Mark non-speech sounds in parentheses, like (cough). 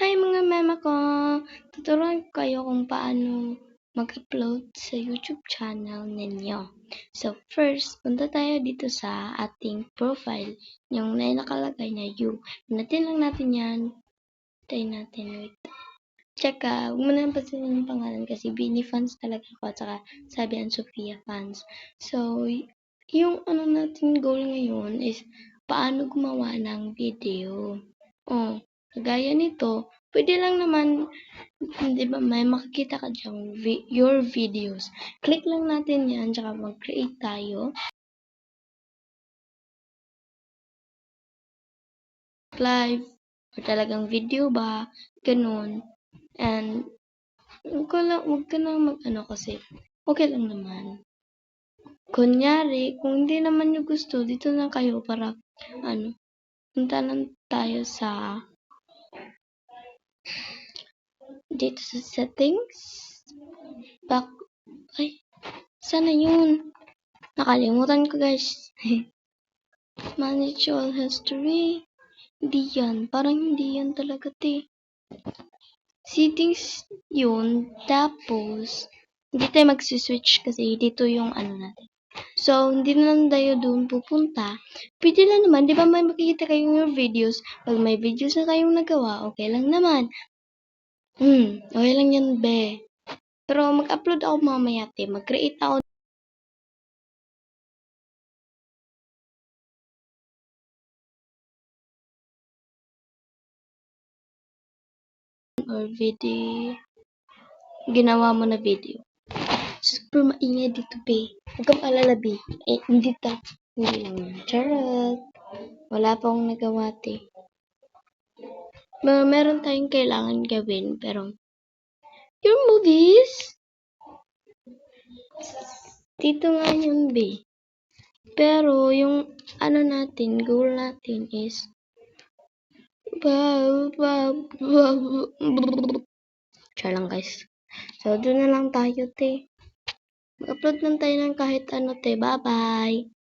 Hi mga mema ko! Tuturuan ko kayo kung paano mag-upload sa YouTube channel ninyo. So first, punta tayo dito sa ating profile. Yung na nakalagay na you. Natin lang natin yan. Tayo natin. Wait. Tsaka, huwag mo na pansinin yung pangalan kasi Bini fans talaga ako. At saka, sabi ang Sophia fans. So, yung ano natin goal ngayon is paano gumawa ng video. Oh, Kagaya nito, pwede lang naman, di ba, may makikita ka dyan, vi- your videos. Click lang natin yan, tsaka mag-create tayo. Live, or talagang video ba, ganun. And, huwag lang, huwag ka na mag-ano kasi, okay lang naman. Kunyari, kung hindi naman nyo gusto, dito na kayo para, ano, punta lang tayo sa dito sa settings. Back, ay, sana yun? Nakalimutan ko guys. (laughs) Manage all history. Hindi yan. Parang hindi yan talaga te. Settings yun. Tapos, hindi tayo magsiswitch kasi dito yung ano natin. So, hindi na lang tayo doon pupunta. Pwede lang naman, di ba may makikita kayong your videos. Pag may videos na kayong nagawa, okay lang naman. Hmm, okay lang yan, be. Pero mag-upload ako mamaya, te. Mag-create ako or video. Ginawa mo na video. Super maingay dito, be. Huwag kang alala, be. Eh, hindi ta. Hindi lang. Charot. Wala pa akong nagawa, te. Mer meron tayong kailangan gawin, pero your movies? Dito nga yun, be. Pero, yung ano natin, goal natin is. Char lang, guys. So, doon na lang tayo, te. Mag-upload lang tayo ng kahit ano, te. Bye-bye.